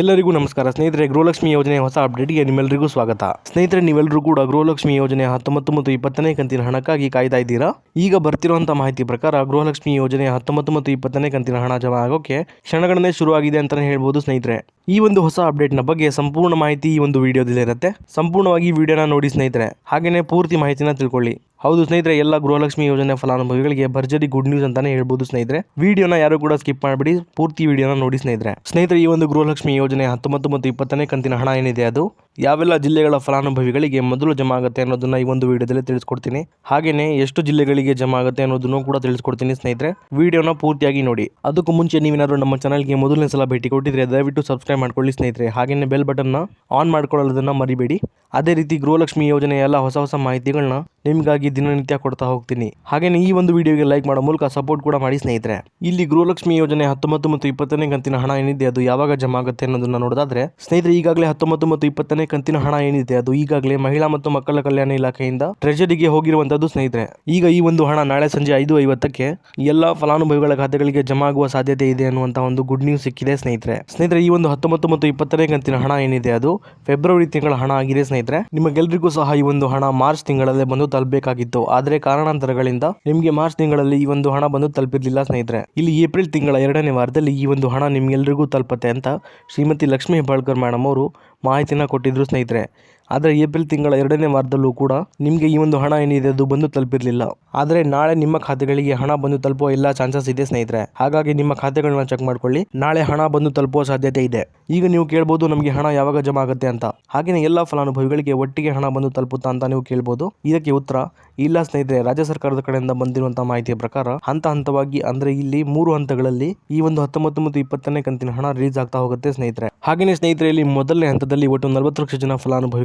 ಎಲ್ಲರಿಗೂ ನಮಸ್ಕಾರ. ಸ್ನೇಹಿತರೆ, ಗೃಹಲಕ್ಷ್ಮಿ ಯೋಜನೆ ಹೊಸ ಅಪ್ಡೇಟ್ಗೆ ನಿಮ್ಮೆಲ್ಲರಿಗೂ ಸ್ವಾಗತ. ಸ್ನೇಹಿತರೆ ನೀವೆಲ್ಲರೂ ಕೂಡ ಗೃಹಲಕ್ಷ್ಮಿ ಯೋಜನೆ ಹತ್ತೊಂಬತ್ತು ಮತ್ತು ಇಪ್ಪತ್ತನೇ ಕಂತಿನ ಹಣಕ್ಕಾಗಿ ಕಾಯ್ತಾ ಇದ್ದೀರಾ? ಈಗ ಬರ್ತಿರುವಂತಹ ಮಾಹಿತಿ ಪ್ರಕಾರ ಗೃಹಲಕ್ಷ್ಮಿ ಯೋಜನೆ ಹತ್ತೊಂಬತ್ತು ಮತ್ತು ಇಪ್ಪತ್ತನೇ ಕಂತಿನ ಹಣ ಜಮಾ ಆಗೋಕೆ ಕ್ಷಣಗಣನೆ ಶುರುವಾಗಿದೆ ಅಂತಲೇ ಹೇಳ್ಬೋದು ಸ್ನೇಹಿತರೆ. ಈ ಒಂದು ಹೊಸ ಅಪ್ಡೇಟ್ನ ಬಗ್ಗೆ ಸಂಪೂರ್ಣ ಮಾಹಿತಿ ಈ ಒಂದು ವಿಡಿಯೋದಲ್ಲಿ ಇರುತ್ತೆ ಸಂಪೂರ್ಣವಾಗಿ ವಿಡಿಯೋನ ನೋಡಿ ಸ್ನೇಹಿತರೆ. ಹಾಗೆಯೇ ಪೂರ್ತಿ ಮಾಹಿತಿನ ತಿಳ್ಕೊಳ್ಳಿ. ಹೌದು ಸ್ನೇಹಿತರೆ, ಎಲ್ಲ ಗೃಹಲಕ್ಷ್ಮಿ ಯೋಜನೆ ಫಲಾನುಭವಿಗಳಿಗೆ ಭರ್ಜರಿ ಗುಡ್ ನ್ಯೂಸ್ ಅಂತಾನೆ ಹೇಳ್ಬೋದು ಸ್ನೇಹಿತರೆ. ವಿಡಿಯೋನ ಯಾರು ಕೂಡ ಸ್ಕಿಪ್ ಮಾಡಿಬಿಡಿ, ಪೂರ್ತಿ ವಿಡಿಯೋನ ನೋಡಿ ಸ್ನೇಹಿತರೆ. ಸ್ನೇಹಿತರೆ, ಈ ಒಂದು ಗೃಹಲಕ್ಷ್ಮಿ ಯೋಜನೆ ಹತ್ತೊಂಬತ್ತು ಮತ್ತು ಇಪ್ಪತ್ತನೇ ಕಂತಿನ ಹಣ ಏನಿದೆ ಅದು? ಯಾವೆಲ್ಲ ಜಿಲ್ಲೆಗಳ ಫಲಾನುಭವಿಗಳಿಗೆ ಮೊದಲು ಜಮಾ ಆಗುತ್ತೆ ಅನ್ನೋದನ್ನ ಈ ಒಂದು ವಿಡಿಯೋದಲ್ಲಿ ತಿಳಿಸ್ಕೊಡ್ತೀನಿ. ಹಾಗೆಯೇ ಎಷ್ಟು ಜಿಲ್ಲೆಗಳಿಗೆ ಜಮಾ ಆಗುತ್ತೆ ಅನ್ನೋದನ್ನು ಕೂಡ ತಿಳಿಸ್ಕೊಡ್ತೀನಿ ಸ್ನೇಹಿತರೆ. ವಿಡಿಯೋನ ಪೂರ್ತಿಯಾಗಿ ನೋಡಿ. ಅದಕ್ಕೂ ಮುಂಚೆ ನೀವೇನಾದ್ರು ನಮ್ಮ ಚಾನಲ್ಗೆ ಮೊದಲನೇ ಸಲ ಭೇಟಿ ಕೊಟ್ಟಿದ್ರೆ ದಯವಿಟ್ಟು ಸಬ್ಸ್ಕ್ರೈಬ್ ಮಾಡ್ಕೊಳ್ಳಿ ಸ್ನೇಹಿತರೆ. ಹಾಗೆಯೇ ಬೆಲ್ ಬಟನ್ನ ಆನ್ ಮಾಡ್ಕೊಳ್ಳೋದನ್ನ ಮರಿಬೇಡಿ. ಅದೇ ರೀತಿ ಗೃಹಲಕ್ಷ್ಮಿ ಯೋಜನೆ ಎಲ್ಲ ಹೊಸ ಹೊಸ ಮಾಹಿತಿಗಳನ್ನ ನಿಮಗಾಗಿ ದಿನನಿತ್ಯ ಕೊಡ್ತಾ ಹೋಗ್ತೀನಿ. ಹಾಗೆಯೇ ಈ ಒಂದು ವಿಡಿಯೋಗೆ ಲೈಕ್ ಮಾಡೋ ಮೂಲಕ ಸಪೋರ್ಟ್ ಕೂಡ ಮಾಡಿ ಸ್ನೇಹಿತರೆ. ಇಲ್ಲಿ ಗೃಹಲಕ್ಷ್ಮಿ ಯೋಜನೆ ಹತ್ತೊಂಬತ್ತು ಮತ್ತು ಇಪ್ಪತ್ತನೇ ಕಂತಿನ ಹಣ ಏನಿದೆ ಅದು ಯಾವಾಗ ಜಮಾ ಆಗುತ್ತೆ ಅನ್ನೋದನ್ನ ನೋಡೋದಾದ್ರೆ, ಸ್ನೇಹಿತರೆ ಈಗಾಗಲೇ ಹತ್ತೊಂಬತ್ತು ಮತ್ತು ಇಪ್ಪತ್ತನೇ ಕಂತಿನ ಹಣ ಏನಿದೆ? ಅದು ಈಗಾಗಲೇ ಮಹಿಳಾ ಮತ್ತು ಮಕ್ಕಳ ಕಲ್ಯಾಣ ಇಲಾಖೆಯಿಂದ ಟ್ರೆಜರಿಗೆ ಹೋಗಿರುವಂತದ್ದು ಸ್ನೇಹಿತರೆ. ಈಗ ಈ ಒಂದು ಹಣ ನಾಳೆ ಸಂಜೆ ಐದು ಐವತ್ತಕ್ಕೆ ಎಲ್ಲ ಫಲಾನುಭವಿಗಳ ಖಾತೆಗಳಿಗೆ ಜಮಾ ಆಗುವ ಸಾಧ್ಯತೆ ಇದೆ ಅನ್ನುವಂತ ಒಂದು ಗುಡ್ ನ್ಯೂಸ್ ಸಿಕ್ಕಿದೆ ಸ್ನೇಹಿತರೆ. ಸ್ನೇಹಿತರೆ, ಈ ಒಂದು ಹತ್ತೊಂಬತ್ತು ಮತ್ತು ಇಪ್ಪತ್ತನೇ ಕಂತಿನ ಹಣ ಏನಿದೆ? ಅದು ಫೆಬ್ರವರಿ ತಿಂಗಳ ಹಣ ಆಗಿದೆ ಸ್ನೇಹಿತರೆ. ನಿಮಗೆಲ್ಲರಿಗೂ ಸಹ ಈ ಒಂದು ಹಣ ಮಾರ್ಚ್ ತಿಂಗಳಲ್ಲೇ ಬಂದು ತಲುಪಬೇಕಾಗಿತ್ತು. ಆದರೆ ಕಾರಣಾಂತರಗಳಿಂದ ನಿಮಗೆ ಮಾರ್ಚ್ ತಿಂಗಳಲ್ಲಿ ಈ ಒಂದು ಹಣ ಬಂದು ತಲುಪಿರ್ಲಿಲ್ಲ ಸ್ನೇಹಿತರೆ. ಇಲ್ಲಿ ಏಪ್ರಿಲ್ ತಿಂಗಳ ಎರಡನೇ ವಾರದಲ್ಲಿ ಈ ಒಂದು ಹಣ ನಿಮ್ಗೆಲ್ರಿಗೂ ತಲುಪತ್ತೆ ಅಂತ ಶ್ರೀಮತಿ ಲಕ್ಷ್ಮೀ ಹೆಬ್ಬಾಳ್ಕರ್ ಮೇಡಮ್ ಅವರು ಮಾಹಿತಿನ ಕೊಟ್ಟಿದ್ರು ಸ್ನೇಹಿತರೆ ಆದರೆ ಏಪ್ರಿಲ್ ತಿಂಗಳ ಎರಡನೇ ವಾರದಲ್ಲೂ ಕೂಡ ನಿಮಗೆ ಈ ಒಂದು ಹಣ ಏನಿದೆ ಅದು ಬಂದು ತಲುಪಿರಲಿಲ್ಲ. ಆದರೆ ನಾಳೆ ನಿಮ್ಮ ಖಾತೆಗಳಿಗೆ ಹಣ ಬಂದು ತಲುಪುವ ಎಲ್ಲ ಚಾನ್ಸಸ್ ಇದೆ ಸ್ನೇಹಿತರೆ. ಹಾಗಾಗಿ ನಿಮ್ಮ ಖಾತೆಗಳನ್ನ ಚೆಕ್ ಮಾಡ್ಕೊಳ್ಳಿ. ನಾಳೆ ಹಣ ಬಂದು ತಲುಪುವ ಸಾಧ್ಯತೆ ಇದೆ. ಈಗ ನೀವು ಕೇಳ್ಬೋದು ನಮಗೆ ಹಣ ಯಾವಾಗ ಜಮಾ ಆಗುತ್ತೆ ಅಂತ. ಹಾಗೆಯೇ ಎಲ್ಲ ಫಲಾನುಭವಿಗಳಿಗೆ ಒಟ್ಟಿಗೆ ಹಣ ಬಂದು ತಲುಪುತ್ತಾ ಅಂತ ನೀವು ಕೇಳ್ಬೋದು. ಇದಕ್ಕೆ ಉತ್ತರ, ಇಲ್ಲ ಸ್ನೇಹಿತರೆ, ರಾಜ್ಯ ಸರ್ಕಾರದ ಕಡೆಯಿಂದ ಬಂದಿರುವಂತಹ ಮಾಹಿತಿಯ ಪ್ರಕಾರ ಹಂತ ಹಂತವಾಗಿ ಅಂದ್ರೆ ಇಲ್ಲಿ ಮೂರು ಹಂತಗಳಲ್ಲಿ ಈ ಒಂದು ಹತ್ತೊಂಬತ್ತು ಮತ್ತು ಇಪ್ಪತ್ತನೇ ಕಂತಿನ ಹಣ ರಿಲೀಸ್ ಆಗ್ತಾ ಹೋಗುತ್ತೆ ಸ್ನೇಹಿತರೆ. ಹಾಗೆಯೇ ಸ್ನೇಹಿತರೆ, ಇಲ್ಲಿ ಮೊದಲನೇ ಹಂತದಲ್ಲಿ ಒಟ್ಟು ನಲವತ್ತು ಲಕ್ಷ ಜನ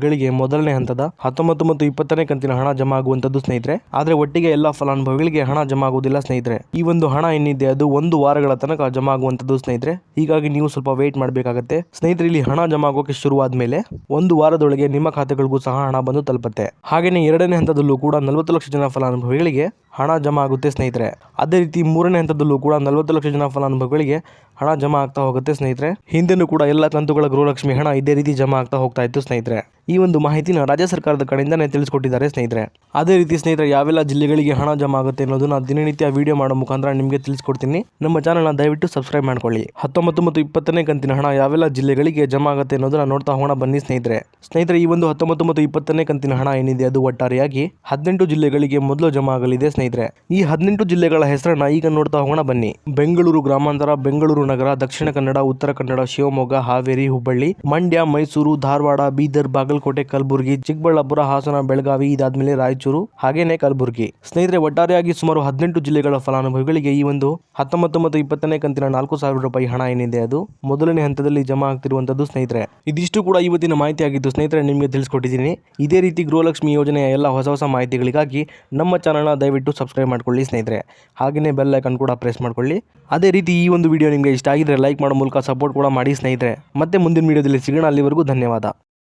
ಫಲಾನುಭವಿಗಳಿಗೆ ಮೊದಲನೇ ಹಂತದ ಹತ್ತೊಂಬತ್ತು ಮತ್ತು ಇಪ್ಪತ್ತನೇ ಕಂತಿನ ಹಣ ಜಮಾ ಆಗುವಂತದ್ದು ಸ್ನೇಹಿತರೆ. ಆದ್ರೆ ಒಟ್ಟಿಗೆ ಎಲ್ಲ ಫಲಾನುಭವಿಗಳಿಗೆ ಹಣ ಜಮಾ ಆಗುವುದಿಲ್ಲ ಸ್ನೇಹಿತರೆ. ಈ ಒಂದು ಹಣ ಏನಿದೆ ಅದು ಒಂದು ವಾರಗಳ ತನಕ ಜಮಾ ಆಗುವಂತದ್ದು ಸ್ನೇಹಿತರೆ. ಹೀಗಾಗಿ ನೀವು ಸ್ವಲ್ಪ ವೇಟ್ ಮಾಡಬೇಕಾಗತ್ತೆ. ಸ್ನೇಹಿತರೆ, ಇಲ್ಲಿ ಹಣ ಜಮಾ ಆಗೋಕೆ ಶುರುವಾದ ಮೇಲೆ ಒಂದು ವಾರದೊಳಗೆ ನಿಮ್ಮ ಖಾತೆಗಳಿಗೂ ಸಹ ಹಣ ಬಂದು ತಲುಪುತ್ತೆ. ಹಾಗೆಯೇ ಎರಡನೇ ಹಂತದಲ್ಲೂ ಕೂಡ ನಲವತ್ತು ಲಕ್ಷ ಜನ ಫಲಾನುಭವಿಗಳಿಗೆ ಹಣ ಜಮಾ ಆಗುತ್ತೆ ಸ್ನೇಹಿತರೆ. ಅದೇ ರೀತಿ ಮೂರನೇ ಹಂತದಲ್ಲೂ ಕೂಡ ನಲವತ್ತು ಲಕ್ಷ ಜನ ಫಲಾನುಭವಿಗಳಿಗೆ ಹಣ ಜಮಾ ಆಗ್ತಾ ಹೋಗುತ್ತೆ ಸ್ನೇಹಿತರೆ. ಹಿಂದೆನೂ ಕೂಡ ಎಲ್ಲ ಕಂತುಗಳ ಗೃಹಲಕ್ಷ್ಮಿ ಹಣ ಇದೇ ರೀತಿ ಜಮಾ ಆಗ್ತಾ ಹೋಗ್ತಾ ಇತ್ತು ಸ್ನೇಹಿತರೆ. ಈ ಒಂದು ಮಾಹಿತಿನ ರಾಜ್ಯ ಸರ್ಕಾರದ ಕಡೆಯಿಂದನೇ ತಿಳಿಸ್ಕೊಟ್ಟಿದ್ದಾರೆ ಸ್ನೇಹಿತರೆ. ಅದೇ ರೀತಿ ಸ್ನೇಹಿತರೆ, ಯಾವೆಲ್ಲ ಜಿಲ್ಲೆಗಳಿಗೆ ಹಣ ಜಮಾ ಆಗುತ್ತೆ ಅನ್ನೋದನ್ನ ದಿನನಿತ್ಯ ವಿಡಿಯೋ ಮಾಡೋ ಮುಖಾಂತರ ನಿಮಗೆ ತಿಳಿಸ್ಕೊಡ್ತೀನಿ. ನಮ್ಮ ಚಾನಲ್ನ ದಯವಿಟ್ಟು ಸಬ್ಸ್ಕ್ರೈಬ್ ಮಾಡ್ಕೊಳ್ಳಿ. ಹತ್ತೊಂಬತ್ತು ಮತ್ತು ಇಪ್ಪತ್ತನೇ ಕಂತಿನ ಹಣ ಯಾವೆಲ್ಲ ಜಿಲ್ಲೆಗಳಿಗೆ ಜಮಾ ಆಗುತ್ತೆ ಅನ್ನೋದನ್ನ ನೋಡ್ತಾ ಹೋಗೋಣ ಬನ್ನಿ ಸ್ನೇಹಿತರೆ. ಸ್ನೇಹಿತರೆ, ಈ ಒಂದು ಹತ್ತೊಂಬತ್ತು ಮತ್ತು ಇಪ್ಪತ್ತನೇ ಕಂತಿನ ಹಣ ಏನಿದೆ ಅದು ಒಟ್ಟಾರೆಯಾಗಿ ಹದಿನೆಂಟು ಜಿಲ್ಲೆಗಳಿಗೆ ಮೊದಲು ಜಮಾ ಆಗಲಿದೆ ಸ್ನೇಹಿತರೆ, ಈ ಹದಿನೆಂಟು ಜಿಲ್ಲೆಗಳ ಹೆಸರನ್ನ ಈಗ ನೋಡ್ತಾ ಹೋಗೋಣ ಬನ್ನಿ. ಬೆಂಗಳೂರು ಗ್ರಾಮಾಂತರ, ಬೆಂಗಳೂರು ನಗರ, ದಕ್ಷಿಣ ಕನ್ನಡ, ಉತ್ತರ ಕನ್ನಡ, ಶಿವಮೊಗ್ಗ, ಹಾವೇರಿ, ಹುಬ್ಬಳ್ಳಿ, ಮಂಡ್ಯ, ಮೈಸೂರು, ಧಾರವಾಡ, ಬೀದರ್, ಬಾಗಲಕೋಟೆ, ಕಲಬುರಗಿ, ಚಿಕ್ಕಬಳ್ಳಾಪುರ, ಹಾಸನ, ಬೆಳಗಾವಿ ಇದಾದ್ಮೇಲೆ ರಾಯಚೂರು, ಹಾಗೇನೆ ಕಲಬುರಗಿ. ಸ್ನೇಹಿತರೆ, ಒಟ್ಟಾರೆಯಾಗಿ ಸುಮಾರು ಹದಿನೆಂಟು ಜಿಲ್ಲೆಗಳ ಫಲಾನುಭವಿಗಳಿಗೆ ಈ ಒಂದು ಹತ್ತೊಂಬತ್ತು ಮತ್ತು ಇಪ್ಪತ್ತನೇ ಕಂತಿನ ನಾಲ್ಕು ಸಾವಿರ ರೂಪಾಯಿ ಹಣ ಏನಿದೆ ಅದು ಮೊದಲನೇ ಹಂತದಲ್ಲಿ ಜಮಾ ಆಗ್ತಿರುವಂತದ್ದು ಸ್ನೇಹಿತರೆ. ಇದಿಷ್ಟು ಕೂಡ ಇವತ್ತಿನ ಮಾಹಿತಿ ಆಗಿದ್ದು ಸ್ನೇಹಿತರೆ, ನಿಮಗೆ ತಿಳಿಸ್ಕೊಟ್ಟಿದ್ದೀನಿ. ಇದೇ ರೀತಿ ಗೃಹಲಕ್ಷ್ಮಿ ಯೋಜನೆಯ ಎಲ್ಲ ಹೊಸ ಹೊಸ ಮಾಹಿತಿಗಳಿಗಾಗಿ ನಮ್ಮ ಚಾನಲ್ನ ದಯವಿಟ್ಟು ಸಬ್ಸ್ಕ್ರೈಬ್ ಮಾಡ್ಕೊಳ್ಳಿ ಸ್ನೇಹಿತರೆ. ಹಾಗೆಯೇ ಬೆಲ್ ಐಕನ್ ಕೂಡ ಪ್ರೆಸ್ ಮಾಡ್ಕೊಳ್ಳಿ. ಅದೇ ರೀತಿ ಈ ಒಂದು ವಿಡಿಯೋ ನಿಮಗೆ ಇಷ್ಟ ಆಗಿದ್ರೆ ಲೈಕ್ ಮಾಡೋ ಮೂಲಕ ಸಪೋರ್ಟ್ ಕೂಡ ಮಾಡಿ ಸ್ನೇಹಿತರೆ. ಮತ್ತೆ ಮುಂದಿನ ವಿಡಿಯೋದಲ್ಲಿ ಸಿಗೋಣ. ಅಲ್ಲಿವರೆಗೂ ಧನ್ಯವಾದ.